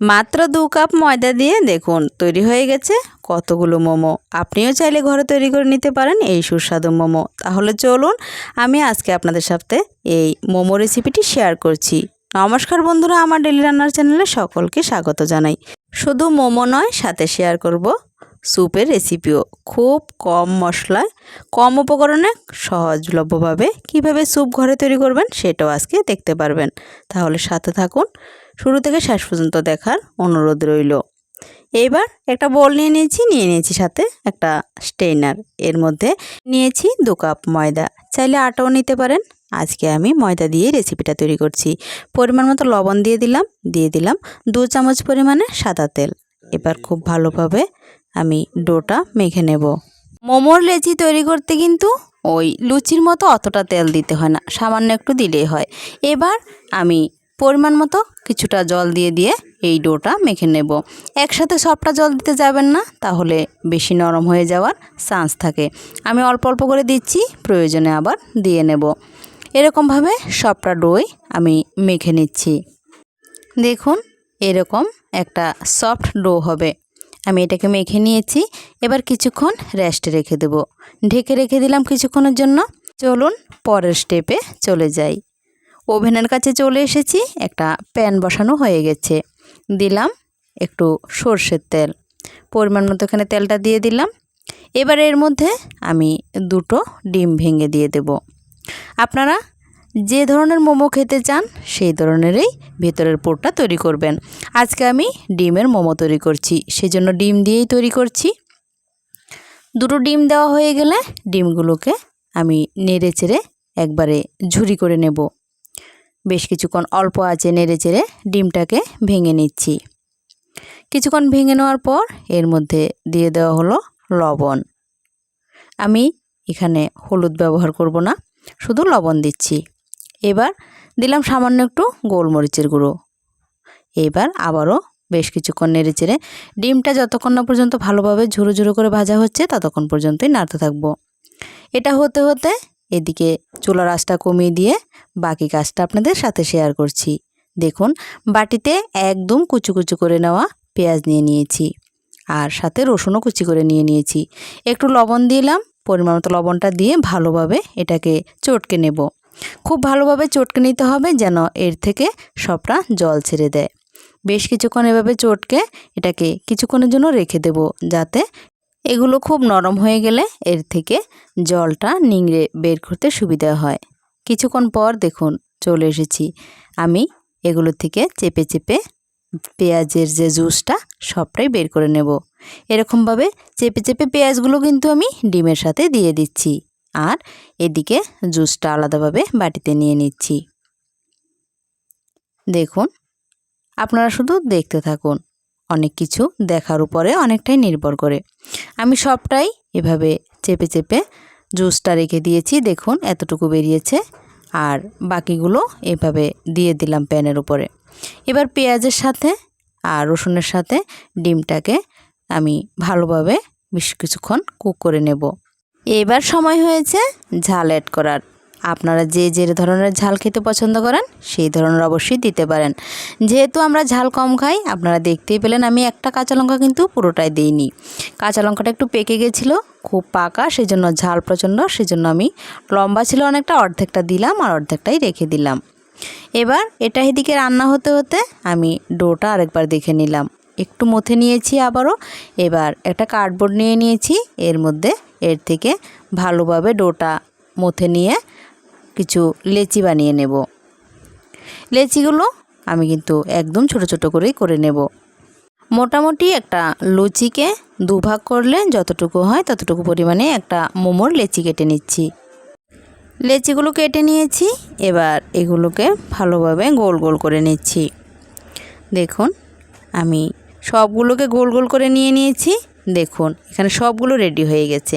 মাত্র দু কাপ ময়দা দিয়ে দেখুন, তৈরি হয়ে গেছে কতগুলো মোমো। আপনিও চাইলে ঘরে তৈরি করে নিতে পারেন এই সুস্বাদু মোমো। তাহলে চলুন, আমি আজকে আপনাদের সাথে এই মোমো রেসিপিটি শেয়ার করছি। নমস্কার বন্ধুরা, আমার ডেলি রান্নার চ্যানেলে সকলকে স্বাগত জানাই। শুধু মোমো নয়, সাথে শেয়ার করব স্যুপের রেসিপিও। খুব কম মশলায়, কম উপকরণে, সহজলভ্যভাবে। কীভাবে স্যুপ ঘরে তৈরি করবেন, সেটাও আজকে দেখতে পারবেন। তাহলে সাথে থাকুন শুরু থেকে শেষ পর্যন্ত দেখার অনুরোধ রইল। এবার একটা বল নিয়ে নিয়েছি নিয়ে নিয়েছি সাথে একটা স্টেইনার এর মধ্যে নিয়েছি দু কাপ ময়দা। চাইলে আটাও নিতে পারেন। আজকে আমি ময়দা দিয়ে রেসিপিটা তৈরি করছি। পরিমাণ মতো লবণ দিয়ে দিলাম দিয়ে দিলাম দু চামচ পরিমাণে সাদা তেল। এবার খুব ভালোভাবে আমি ডোটা মেখে নেব। মোমোর লেচি তৈরি করতে কিন্তু ওই লুচির মতো অতটা তেল দিতে হয় না, সামান্য একটু দিলেই হয়। এবার আমি পরিমাণ মতো কিছুটা জল দিয়ে দিয়ে এই ডোটা মেখে নেব। একসাথে সবটা জল দিতে যাবেন না, তাহলে বেশি নরম হয়ে যাওয়ার চান্স থাকে। আমি অল্প অল্প করে দিচ্ছি, প্রয়োজনে আবার দিয়ে নেব। এরকমভাবে সবটা ডোই আমি মেখে নিচ্ছি। দেখুন, এরকম একটা সফট ডো হবে। আমি এটাকে মেখে নিয়েছি, এবার কিছুক্ষণ রেস্টে রেখে দেব। ঢেকে রেখে দিলাম কিছুক্ষণের জন্য। চলুন পরের স্টেপে চলে যাই। ওভেনের কাছে চলে এসেছি, একটা প্যান বসানো হয়ে গেছে। দিলাম একটু সর্ষের তেল। পরিমাণ মতো এখানে তেলটা দিয়ে দিলাম। এবার এর মধ্যে আমি দুটো ডিম ভেঙে দিয়ে দেব। আপনারা যে ধরনের মোমো খেতে চান, সেই ধরনেরই ভেতরের পোরটা তৈরি করবেন। আজকে আমি ডিমের মোমো তৈরি করছি, সেজন্য ডিম দিয়েই তৈরি করছি। দুটো ডিম দেওয়া হয়ে গেলে ডিমগুলোকে আমি নেড়ে চেড়ে একবারে ঝুরি করে নেব। বেশ কিছুক্ষণ অল্প আঁচে নেড়ে চেড়ে ডিমটাকে ভেঙে নিচ্ছি। কিছুক্ষণ ভেঙে নেওয়ার পর এর মধ্যে দিয়ে দেওয়া হলো লবণ। আমি এখানে হলুদ ব্যবহার করব না, শুধু লবণ দিচ্ছি। এবার দিলাম সামান্য একটু গোলমরিচের গুঁড়ো। এবার আবারও বেশ কিছুক্ষণ নেড়ে চেড়ে ডিমটা যতক্ষণ না পর্যন্ত ভালোভাবে ঝুরো ঝুরো করে ভাজা হচ্ছে, ততক্ষণ পর্যন্তই নাড়তে থাকব। এটা হতে হতে এদিকে চুলার আঁচটা কমিয়ে দিয়ে বাকি কাজটা আপনাদের সাথে শেয়ার করছি। দেখুন, বাটিতে একদম কুচু কুচু করে নেওয়া পেঁয়াজ নিয়ে নিয়েছি আর সাথে রসুনও কুচি করে নিয়ে নিয়েছি। একটু লবণ দিলাম, পরিমাণ মতো লবণটা দিয়ে ভালোভাবে এটাকে চটকে নেব। খুব ভালোভাবে চটকে নিতে হবে যেন এর থেকে সবটা জল ছেড়ে দেয়। বেশ কিছুক্ষণ এভাবে চটকে এটাকে কিছুক্ষণের জন্য রেখে দেব যাতে এগুলো খুব নরম হয়ে গেলে এর থেকে জলটা নিংড়ে বের করতে সুবিধা হয়। কিছুক্ষণ পর দেখুন, চলে এসেছি। আমি এগুলো থেকে চেপে চেপে পেঁয়াজের যে জুসটা, সবটাই বের করে নেব। এরকমভাবে চেপে চেপে পেঁয়াজগুলো কিন্তু আমি ডিমের সাথে দিয়ে দিচ্ছি। আর এদিকে জুসটা আলাদাভাবে বাটিতে নিয়ে নিচ্ছি। দেখুন, আপনারা শুধু দেখতে থাকুন। অনেক কিছু দেখার উপরে অনেকটাই নির্ভর করে। আমি সবটাই এভাবে চেপে চেপে জুসটা রেখে দিয়েছি, দেখুন এতটুকু বেরিয়েছে। আর বাকিগুলো এভাবে দিয়ে দিলাম প্যানের উপরে। এবার পেঁয়াজের সাথে আর রসুনের সাথে ডিমটাকে আমি ভালোভাবে বেশ কিছুক্ষণ কুক করে নেব। এবার সময় হয়েছে ঝাল অ্যাড করার। আপনারা যে যে ধরনের ঝাল খেতে পছন্দ করেন, সেই ধরনের অবশ্যই দিতে পারেন। যেহেতু আমরা ঝাল কম খাই, আপনারা দেখতেই পেলেন আমি একটা কাঁচা লঙ্কা কিন্তু পুরোটাই দিইনি। কাঁচা লঙ্কাটা একটু পেকে গেছিল, খুব পাকা, সেজন্য ঝাল প্রচণ্ড, সেজন্য আমি লম্বা ছিল অনেকটা, অর্ধেকটা দিলাম আর অর্ধেকটাই রেখে দিলাম। এবার এটা এদিকে রান্না হতে হতে আমি ডোটা আরেকবার দেখে নিলাম। একটু মথে নিয়েছি আবারও, এবার একটা কার্ডবোর্ড নিয়ে নিয়েছি, এর মধ্যে এর থেকে ভালোভাবে ডোটা মথে নিয়ে কিছু লেচি বানিয়ে নেব। লেচিগুলো আমি কিন্তু একদম ছোট ছোট করেই করে নেব। মোটামুটি একটা লুচিকে দুভাগ করলে যতটুকু হয় ততটুকু পরিমাণে একটা মোমোর লেচি কেটে নিচ্ছি। লেচিগুলো কেটে নিয়েছি, এবার এগুলোকে ভালোভাবে গোল গোল করে নিচ্ছি। দেখুন, আমি সবগুলোকে গোল গোল করে নিয়ে নিয়েছি। দেখুন, এখানে সবগুলো রেডি হয়ে গেছে।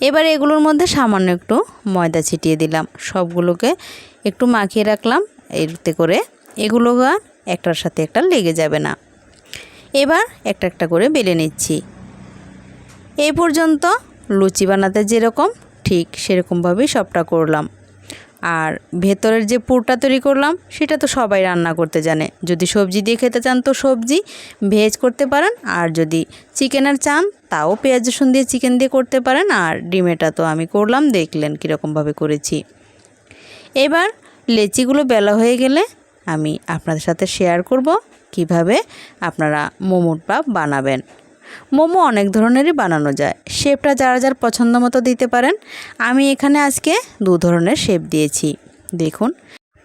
এবার এগুলোর মধ্যে সামান্য একটু ময়দা ছিটিয়ে দিলাম। সবগুলোকে একটু মাখিয়ে রাখলাম, এতে করে এগুলো আর একটার সাথে একটা লেগে যাবে না। এবার একটা একটা করে বেলে নিচ্ছি। এই পর্যন্ত লুচি বানাতে যেরকম, ঠিক সেরকমভাবেই সবটা করলাম। আর ভেতরের যে পুরটা তৈরি করলাম, সেটা তো সবাই রান্না করতে জানে। যদি সবজি দিয়ে খেতে চান তো সবজি, ভেজ করতে পারেন, আর যদি চিকেনের চান, তাও পেঁয়াজ রসুন দিয়ে চিকেন দিয়ে করতে পারেন, আর ডিমেটা তো আমি করলাম, দেখলেন কীরকমভাবে করেছি। এবার লেচিগুলো বেলা হয়ে গেলে আমি আপনাদের সাথে শেয়ার করব কীভাবে আপনারা মোমোটা বানাবেন। মোমো অনেক ধরনেরই বানানো যায়। শেপটা যারা যার পছন্দ মতো দিতে পারেন। আমি এখানে আজকে দু ধরনের শেপ দিয়েছি। দেখুন।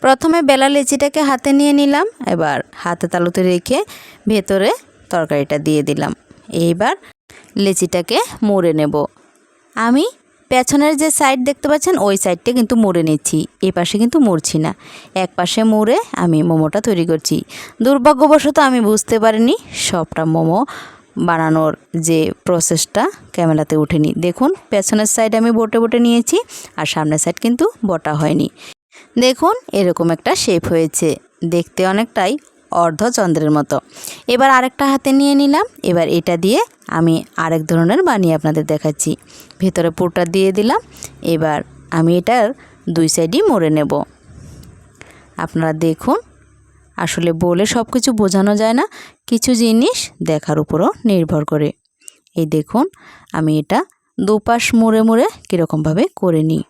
প্রথমে বেলা লেচিটাকে হাতে নিয়ে নিলাম। এবার হাতে তালুতে রেখে ভেতরে তরকারিটা দিয়ে দিলাম। এইবার লেচিটাকে মুড়ে নেব। আমি পেছনের যে সাইড দেখতে পাচ্ছেন, ওই সাইডটা কিন্তু মুড়ে নিচ্ছি। এই পাশে কিন্তু মুড়ছি না। এক পাশে মুড়ে আমি মোমোটা তৈরি করছি। দুর্ভাগ্যবশত আমি বুঝতে পারিনি, সবটা মোমো বানানোর যে প্রসেসটা ক্যামেরাতে ওঠেনি। দেখুন, পেছনের সাইড আমি বটে বটে নিয়েছি আর সামনের সাইড কিন্তু বটা হয়নি। দেখুন, এরকম একটা শেপ হয়েছে। দেখতে অনেকটাই অর্ধচন্দ্রের মতো। এবার আরেকটা হাতে নিয়ে নিলাম। এবার এটা দিয়ে আমি আরেক ধরনের বানিয়ে আপনাদের দেখাচ্ছি। ভেতরে পুরটা দিয়ে দিলাম। এবার আমি এটার দুই সাইডই মরে নেব। আপনারা দেখুন আসলে বলে সব কিছু বোঝানো যায় না, কিছু জিনিস দেখার উপরও নির্ভর করে। এই দেখুন, আমি এটা দুপাশ মুড়ে মুড়ে কীরকমভাবে করে নিই।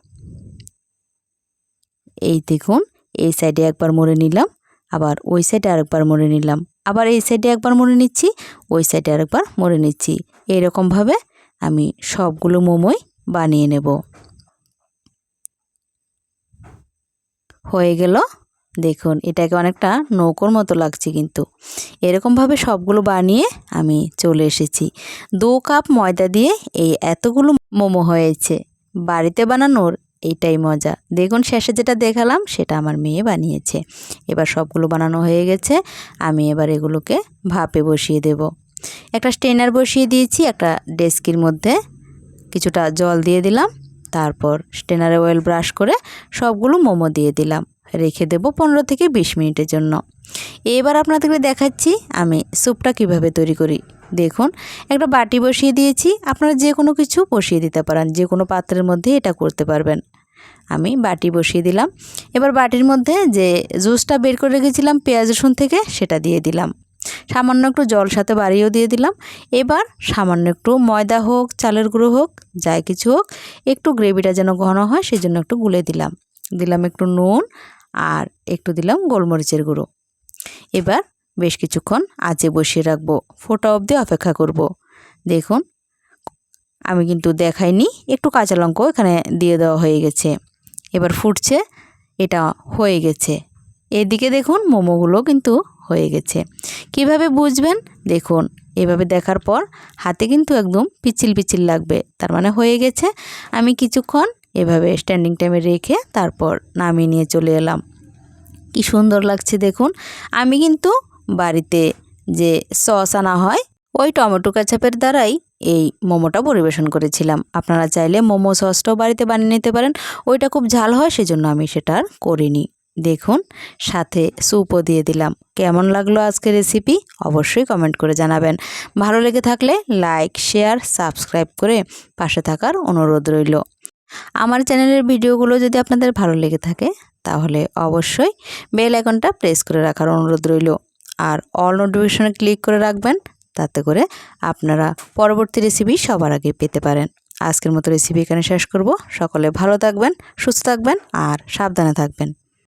এই দেখুন, এই সাইডে একবার মুড়ে নিলাম, আবার ওই সাইডে আরেকবার মুড়ে নিলাম, আবার এই সাইডে একবার মুড়ে নিচ্ছি, ওই সাইডে আরেকবার মুড়ে নিচ্ছি। এরকমভাবে আমি সবগুলো মোমোই বানিয়ে নেব। হয়ে গেল দেখুন, এটাকে অনেকটা নৌকোর মতো লাগছে কিন্তু। এরকমভাবে সবগুলো বানিয়ে আমি চলে এসেছি। দু কাপ ময়দা দিয়ে এই এতগুলো মোমো হয়েছে। বাড়িতে বানানোর এইটাই মজা। দেখুন, শেষে যেটা দেখালাম, সেটা আমার মেয়ে বানিয়েছে। এবার সবগুলো বানানো হয়ে গেছে। আমি এবার এগুলোকে ভাপে বসিয়ে দেব। একটা স্টেনার বসিয়ে দিয়েছি, একটা ডেস্কির মধ্যে কিছুটা জল দিয়ে দিলাম। তারপর স্টেনারে অয়েল ব্রাশ করে সবগুলো মোমো দিয়ে দিলাম। রেখে দেব পনেরো থেকে বিশ মিনিটের জন্য। এবার আপনাদেরকে দেখাচ্ছি আমি স্যুপটা কীভাবে তৈরি করি। দেখুন, একটা বাটি বসিয়ে দিয়েছি। আপনারা যে কোনো কিছু বসিয়ে দিতে পারেন, যে কোনো পাত্রের মধ্যে এটা করতে পারবেন। আমি বাটি বসিয়ে দিলাম। এবার বাটির মধ্যে যে জুসটা বের করে রেখেছিলাম, পেঁয়াজ রসুন থেকে, সেটা দিয়ে দিলাম। সামান্য একটু জল সাথে বাড়িয়েও দিয়ে দিলাম। এবার সামান্য একটু ময়দা হোক, চালের গুঁড়ো হোক যাই কিছু হোক, একটু গ্রেভিটা যেন ঘন হয় সেই জন্য একটু গুলে দিলাম। দিলাম একটু নুন আর একটু দিলাম গোলমরিচের গুঁড়ো। এবার বেশ কিছুক্ষণ আঁচে বসিয়ে রাখব। ফোটা অবধি অপেক্ষা করব। দেখুন, আমি কিন্তু দেখাইনি, একটু কাঁচা লঙ্কাও এখানে দিয়ে দেওয়া হয়ে গেছে। এবার ফুটছে, এটা হয়ে গেছে। এদিকে দেখুন, মোমোগুলো কিন্তু হয়ে গেছে। কীভাবে বুঝবেন? দেখুন, এভাবে দেখার পর হাতে কিন্তু একদম পিচিল পিচিল লাগবে। তার মানে হয়ে গেছে। আমি কিছুক্ষণ এভাবে স্ট্যান্ডিং টাইমে রেখে তারপর নামিয়ে নিয়ে চলে এলাম। কি সুন্দর লাগছে দেখুন। আমি কিন্তু বাড়িতে যে সস আনা হয়, ওই টমেটো কাচাপের দ্বারাই এই মোমোটা পরিবেশন করেছিলাম। আপনারা চাইলে মোমো সসটাও বাড়িতে বানিয়ে নিতে পারেন। ওইটা খুব ঝাল হয়, সেজন্য আমি সেটা আর করিনি। দেখুন, সাথে স্যুপও দিয়ে দিলাম। কেমন লাগল আজকে রেসিপি অবশ্যই কমেন্ট করে জানাবেন। ভালো লেগে থাকলে লাইক শেয়ার সাবস্ক্রাইব করে পাশে থাকার অনুরোধ রইল। আমার চ্যানেলের ভিডিওগুলো যদি আপনাদের ভালো লেগে থাকে, তাহলে অবশ্যই বেল আইকনটা প্রেস করে রাখার অনুরোধ রইল। আর অল নোটিফিকেশনে ক্লিক করে রাখবেন, তাতে করে আপনারা পরবর্তী রেসিপি সবার আগে পেতে পারেন। আজকের মতো রেসিপি এখানে শেষ করব। সকলে ভালো থাকবেন, সুস্থ থাকবেন, আর সাবধানে থাকবেন।